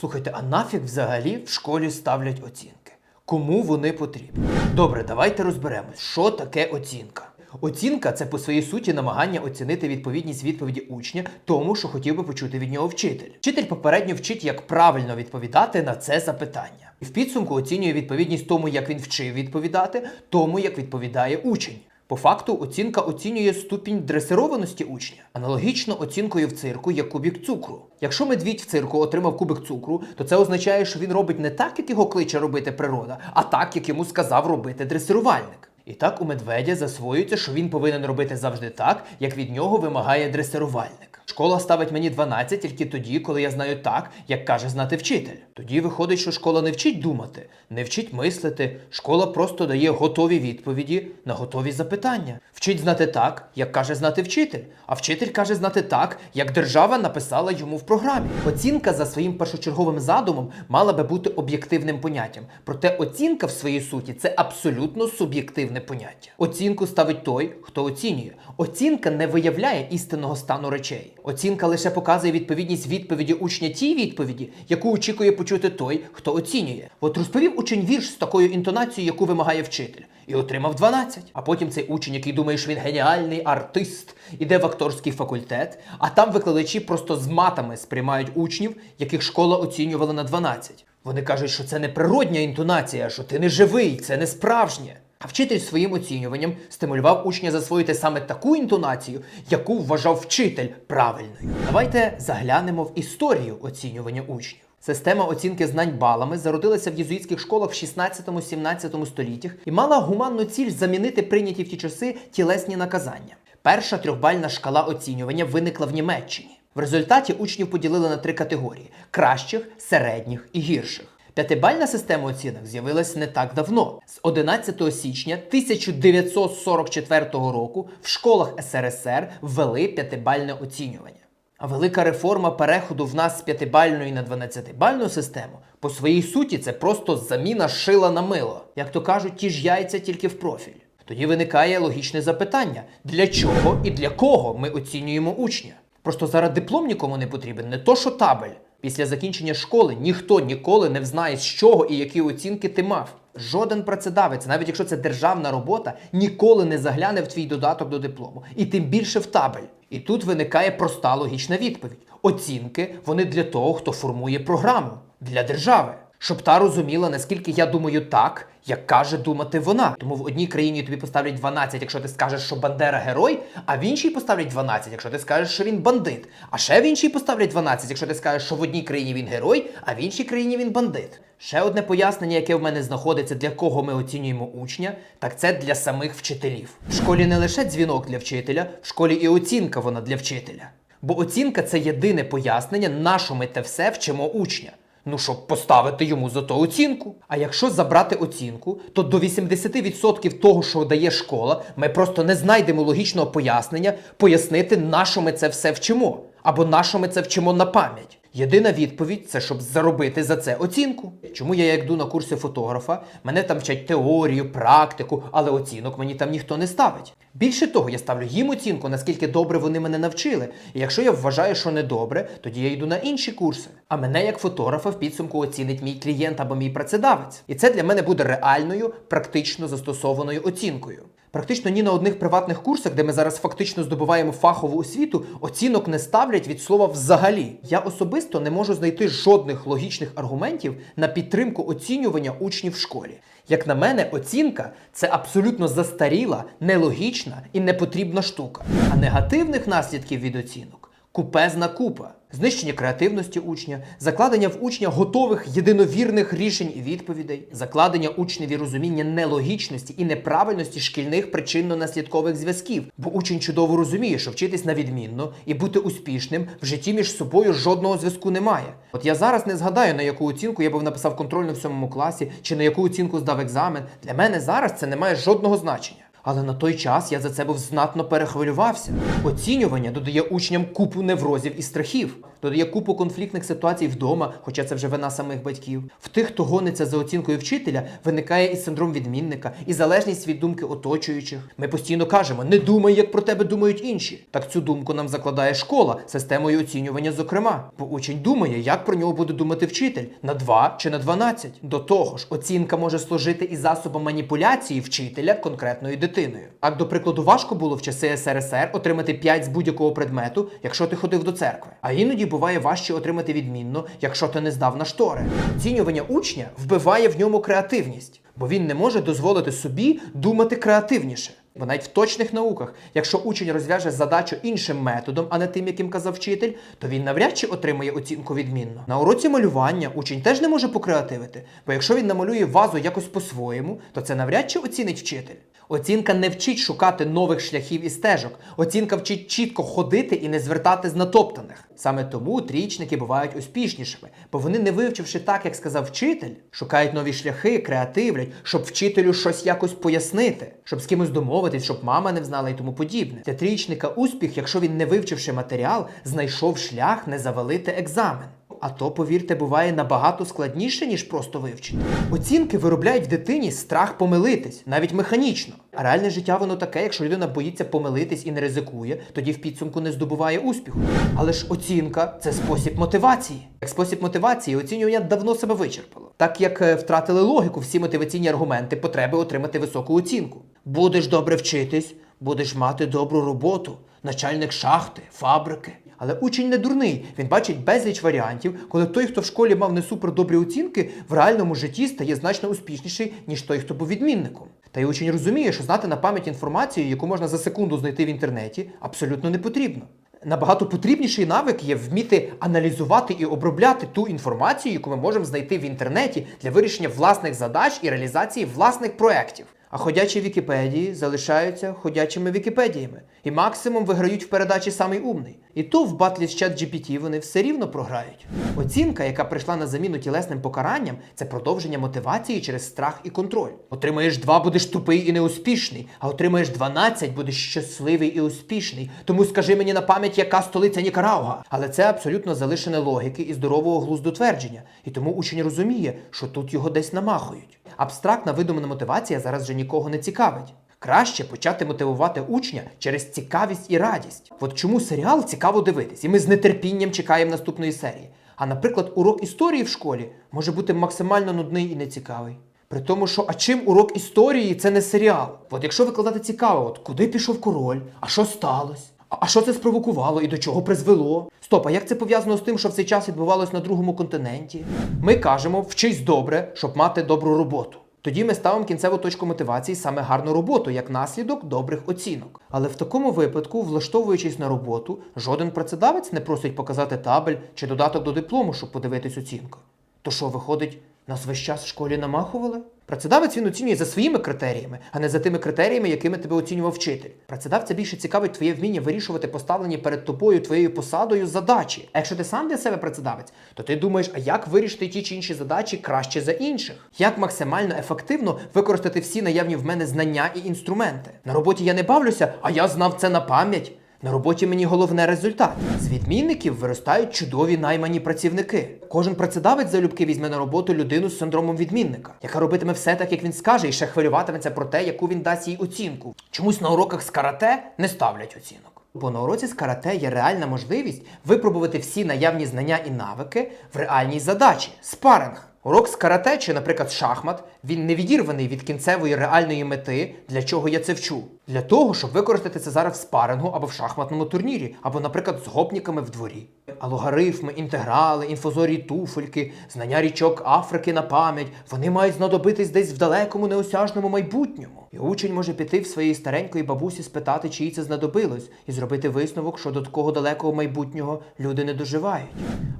Слухайте, а нафіг взагалі в школі ставлять оцінки? Кому вони потрібні? Добре, давайте розберемось, що таке оцінка. Оцінка це по своїй суті намагання оцінити відповідність відповіді учня тому, що хотів би почути від нього вчитель. Вчитель попередньо вчить, як правильно відповідати на це запитання. І в підсумку оцінює відповідність тому, як він вчив відповідати, тому як відповідає учень. По факту, оцінка оцінює ступінь дресированості учня. Аналогічно оцінкою в цирку є кубік цукру. Якщо медвідь в цирку отримав кубик цукру, то це означає, що він робить не так, як його кличе робити природа, а так, як йому сказав робити дресирувальник. І так у медведя засвоюється, що він повинен робити завжди так, як від нього вимагає дресирувальник. Школа ставить мені 12 тільки тоді, коли я знаю так, як каже знати вчитель. Тоді виходить, що школа не вчить думати, не вчить мислити. Школа просто дає готові відповіді на готові запитання. Вчить знати так, як каже знати вчитель. А вчитель каже знати так, як держава написала йому в програмі. Оцінка за своїм першочерговим задумом мала би бути об'єктивним поняттям. Проте оцінка в своїй суті це абсолютно суб'єктивне поняття. Оцінку ставить той, хто оцінює. Оцінка не виявляє істинного стану речей. Оцінка лише показує відповідність відповіді учня тій відповіді, яку очікує почути той, хто оцінює. От розповів учень вірш з такою інтонацією, яку вимагає вчитель, і отримав 12. А потім цей учень, який думає, що він геніальний артист, іде в акторський факультет, а там викладачі просто з матами сприймають учнів, яких школа оцінювала на 12. Вони кажуть, що це не природня інтонація, що ти не живий, це не справжнє. А вчитель своїм оцінюванням стимулював учня засвоїти саме таку інтонацію, яку вважав вчитель правильною. Давайте заглянемо в історію оцінювання учнів. Система оцінки знань балами зародилася в єзуїтських школах в 16-17 століттях і мала гуманну ціль замінити прийняті в ті часи тілесні наказання. Перша трьохбальна шкала оцінювання виникла в Німеччині. В результаті учнів поділили на три категорії: кращих, середніх і гірших. П'ятибальна система оцінок з'явилась не так давно. З 11 січня 1944 року в школах СРСР ввели п'ятибальне оцінювання. А велика реформа переходу в нас з п'ятибальної на 12-бальну систему по своїй суті це просто заміна шила на мило. Як то кажуть, ті ж яйця тільки в профіль. Тоді виникає логічне запитання: для чого і для кого ми оцінюємо учня? Просто зараз диплом нікому не потрібен, не то що табель. Після закінчення школи ніхто ніколи не взнає, з чого і які оцінки ти мав. Жоден працедавець, навіть якщо це державна робота, ніколи не загляне в твій додаток до диплому, і тим більше в табель. І тут виникає проста логічна відповідь: оцінки вони для того, хто формує програму для держави. Щоб та розуміла, наскільки я думаю так, як каже думати вона. Тому в одній країні тобі поставлять 12, якщо ти скажеш, що Бандера герой, а в іншій поставлять 12, якщо ти скажеш, що він бандит. А ще в іншій поставлять 12, якщо ти скажеш, що в одній країні він герой, а в іншій країні він бандит. Ще одне пояснення, яке в мене знаходиться, для кого ми оцінюємо учня, так це для самих вчителів. В школі не лише дзвінок для вчителя, в школі і оцінка вона для вчителя. Бо оцінка це єдине пояснення, на що ми те все вчимо учня. Ну, щоб поставити йому за то оцінку. А якщо забрати оцінку, то до 80% того, що дає школа, ми просто не знайдемо логічного пояснення, пояснити, на що ми це все вчимо, або на що ми це вчимо на пам'ять. Єдина відповідь це щоб заробити за це оцінку. Чому я як йду на курси фотографа, мене там вчать теорію, практику, але оцінок мені там ніхто не ставить. Більше того, я ставлю їм оцінку, наскільки добре вони мене навчили. І якщо я вважаю, що не добре, тоді я йду на інші курси. А мене як фотографа в підсумку оцінить мій клієнт або мій працедавець. І це для мене буде реальною, практично застосованою оцінкою. Практично ні на одних приватних курсах, де ми зараз фактично здобуваємо фахову освіту, оцінок не ставлять від слова взагалі. Я особисто не можу знайти жодних логічних аргументів на підтримку оцінювання учнів в школі. Як на мене, оцінка це абсолютно застаріла, нелогічна і непотрібна штука. А негативних наслідків від оцінок купезна купа. Знищення креативності учня, закладення в учня готових єдиновірних рішень і відповідей, закладення учневі розуміння нелогічності і неправильності шкільних причинно-наслідкових зв'язків. Бо учень чудово розуміє, що вчитись на відмінно і бути успішним в житті між собою жодного зв'язку немає. От я зараз не згадаю, на яку оцінку я був написав контрольну в сьомому класі, чи на яку оцінку здав екзамен. Для мене зараз це не має жодного значення. Але на той час я за це був знатно перехвилювався. Оцінювання додає учням купу неврозів і страхів, додає купу конфліктних ситуацій вдома, хоча це вже вина самих батьків. В тих, хто гониться за оцінкою вчителя, виникає і синдром відмінника, і залежність від думки оточуючих. Ми постійно кажемо: не думай, як про тебе думають інші. Так цю думку нам закладає школа системою оцінювання, зокрема. Бо учень думає, як про нього буде думати вчитель на 2 чи на 12. До того ж, оцінка може служити і засобом маніпуляції вчителя конкретною дитиною. Так, до прикладу, важко було в часи СРСР отримати 5 з будь-якого предмету, якщо ти ходив до церкви. А іноді буває важче отримати відмінно, якщо ти не здав на штори. Оцінювання учня вбиває в ньому креативність, бо він не може дозволити собі думати креативніше. Бо навіть в точних науках, якщо учень розв'яже задачу іншим методом, а не тим, яким казав вчитель, то він навряд чи отримає оцінку відмінно. На уроці малювання учень теж не може покреативити, бо якщо він намалює вазу якось по-своєму, то це навряд чи оцінить вчитель. Оцінка не вчить шукати нових шляхів і стежок. Оцінка вчить чітко ходити і не звертати з натоптаних. Саме тому трічники бувають успішнішими, бо вони, не вивчивши так, як сказав вчитель, шукають нові шляхи, креативлять, щоб вчителю щось якось пояснити, щоб з кимось домовитись, щоб мама не взнала і тому подібне. Для трічника успіх, якщо він, не вивчивши матеріал, знайшов шлях не завалити екзамен. А то, повірте, буває набагато складніше, ніж просто вивчити. Оцінки виробляють в дитині страх помилитись, навіть механічно. А реальне життя воно таке, якщо людина боїться помилитись і не ризикує, тоді в підсумку не здобуває успіху. Але ж оцінка це спосіб мотивації. Як спосіб мотивації оцінювання давно себе вичерпало. Так як е, втратили логіку всі мотиваційні аргументи потреби отримати високу оцінку. Будеш добре вчитись, будеш мати добру роботу, начальник шахти, фабрики. Але учень не дурний. Він бачить безліч варіантів, коли той, хто в школі мав не супер добрі оцінки, в реальному житті стає значно успішніший, ніж той, хто був відмінником. Та й учень розуміє, що знати на пам'ять інформацію, яку можна за секунду знайти в інтернеті, абсолютно не потрібно. Набагато потрібніший навик є вміти аналізувати і обробляти ту інформацію, яку ми можемо знайти в інтернеті для вирішення власних задач і реалізації власних проєктів. А ходячі Вікіпедії залишаються ходячими Вікіпедіями. І максимум виграють в передачі самий умний. І то в батлі з чат GPT вони все рівно програють. Оцінка, яка прийшла на заміну тілесним покаранням, це продовження мотивації через страх і контроль. Отримаєш 2, будеш тупий і неуспішний, а отримаєш 12, будеш щасливий і успішний. Тому скажи мені на пам'ять, яка столиця Нікарауга. Але це абсолютно залишене логіки і здорового глузду твердження. І тому учень розуміє, що тут його десь намахують. Абстрактна видумана мотивація зараз вже нікого не цікавить. Краще почати мотивувати учня через цікавість і радість. От чому серіал цікаво дивитись, і ми з нетерпінням чекаємо наступної серії. А наприклад, урок історії в школі може бути максимально нудний і нецікавий. При тому, що а чим урок історії це не серіал? От якщо викладати цікаво, от куди пішов король, а що сталося? А що це спровокувало і до чого призвело? Стоп, а як це пов'язано з тим, що в цей час відбувалось на другому континенті? Ми кажемо, вчись добре, щоб мати добру роботу. Тоді ми ставимо кінцеву точку мотивації саме гарну роботу, як наслідок добрих оцінок. Але в такому випадку, влаштовуючись на роботу, жоден працедавець не просить показати табель чи додаток до диплому, щоб подивитись оцінку. То що, виходить, нас весь час в школі намахували? Працедавець він оцінює за своїми критеріями, а не за тими критеріями, якими тебе оцінював вчитель. Працедавця більше цікавить твоє вміння вирішувати поставлені перед тобою твоєю посадою задачі. А якщо ти сам для себе працедавець, то ти думаєш, а як вирішити ті чи інші задачі краще за інших? Як максимально ефективно використати всі наявні в мене знання і інструменти? На роботі я не бавлюся, а я знав це на пам'ять. На роботі мені головне результат. З відмінників виростають чудові наймані працівники. Кожен працедавець залюбки візьме на роботу людину з синдромом відмінника, яка робитиме все так, як він скаже, і ще хвилюватиметься про те, яку він дасть їй оцінку. Чомусь на уроках з карате не ставлять оцінок. Бо на уроці з карате є реальна можливість випробувати всі наявні знання і навики в реальній задачі спаринг. Урок з карате чи, наприклад, шахмат, він не відірваний від кінцевої реальної мети, для чого я це вчу. Для того, щоб використати це зараз в спарингу або в шахматному турнірі, або, наприклад, з гопніками в дворі. А логарифми, інтеграли, інфозорі туфельки, знання річок Африки на пам'ять, вони мають знадобитись десь в далекому неосяжному майбутньому. І учень може піти в своєї старенької бабусі спитати, чи їй це знадобилось, і зробити висновок, що до такого далекого майбутнього люди не доживають.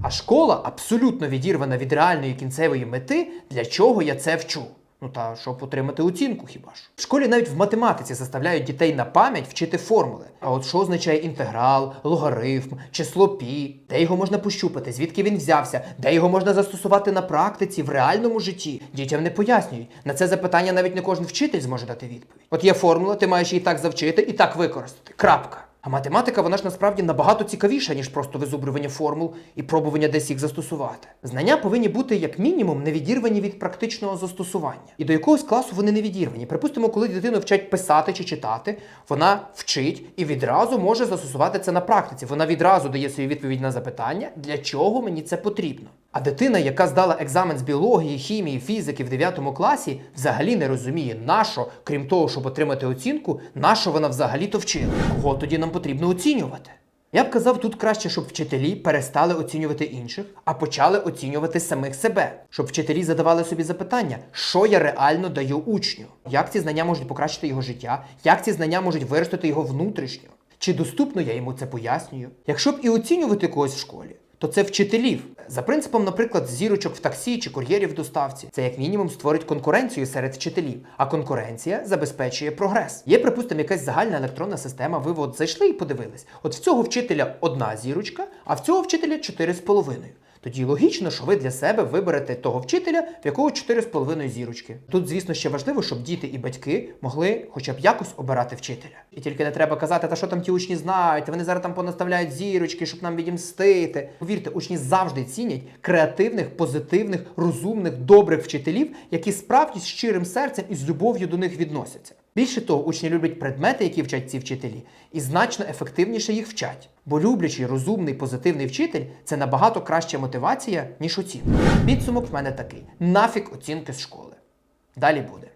А школа абсолютно відірвана від реальної кінцевої мети, для чого я це вчу. Ну та щоб отримати оцінку хіба ж. В школі навіть в математиці заставляють дітей на пам'ять вчити формули. А от що означає інтеграл, логарифм, число пі, де його можна пощупати, звідки він взявся, де його можна застосувати на практиці, в реальному житті. Дітям не пояснюють. На це запитання навіть не кожен вчитель зможе дати відповідь. От є формула, ти маєш її так завчити і так використати. Крапка. А математика вона ж насправді набагато цікавіша, ніж просто визубрювання формул і пробування десь їх застосувати. Знання повинні бути як мінімум не відірвані від практичного застосування. І до якогось класу вони не відірвані. Припустимо, коли дитину вчать писати чи читати, вона вчить і відразу може застосувати це на практиці. Вона відразу дає свою відповідь на запитання, для чого мені це потрібно. А дитина, яка здала екзамен з біології, хімії, фізики в 9 класі, взагалі не розуміє, на що, крім того, щоб отримати оцінку, на що вона взагалі то вчила. Кого тоді нам потрібно оцінювати? Я б казав, тут краще, щоб вчителі перестали оцінювати інших, а почали оцінювати самих себе. Щоб вчителі задавали собі запитання, що я реально даю учню, як ці знання можуть покращити його життя, як ці знання можуть виростити його внутрішньо. Чи доступно я йому це пояснюю? Якщо б і оцінювати когось в школі, то це вчителів. За принципом, наприклад, зірочок в таксі чи кур'єрів в доставці. Це як мінімум створить конкуренцію серед вчителів, а конкуренція забезпечує прогрес. Є, припустимо, якась загальна електронна система. Ви от зайшли і подивились. От в цього вчителя одна зірочка, а в цього вчителя чотири з половиною. Тоді логічно, що ви для себе виберете того вчителя, в якого 4,5 зірочки. Тут, звісно, ще важливо, щоб діти і батьки могли хоча б якось обирати вчителя. І тільки не треба казати, та що там ті учні знають, вони зараз там понаставляють зірочки, щоб нам відімстити. Повірте, учні завжди цінять креативних, позитивних, розумних, добрих вчителів, які справді з щирим серцем і з любов'ю до них відносяться. Більше того, учні люблять предмети, які вчать ці вчителі, і значно ефективніше їх вчать. Бо люблячий, розумний, позитивний вчитель це набагато краща мотивація, ніж оцінка. Підсумок в мене такий: нафік оцінки з школи. Далі буде.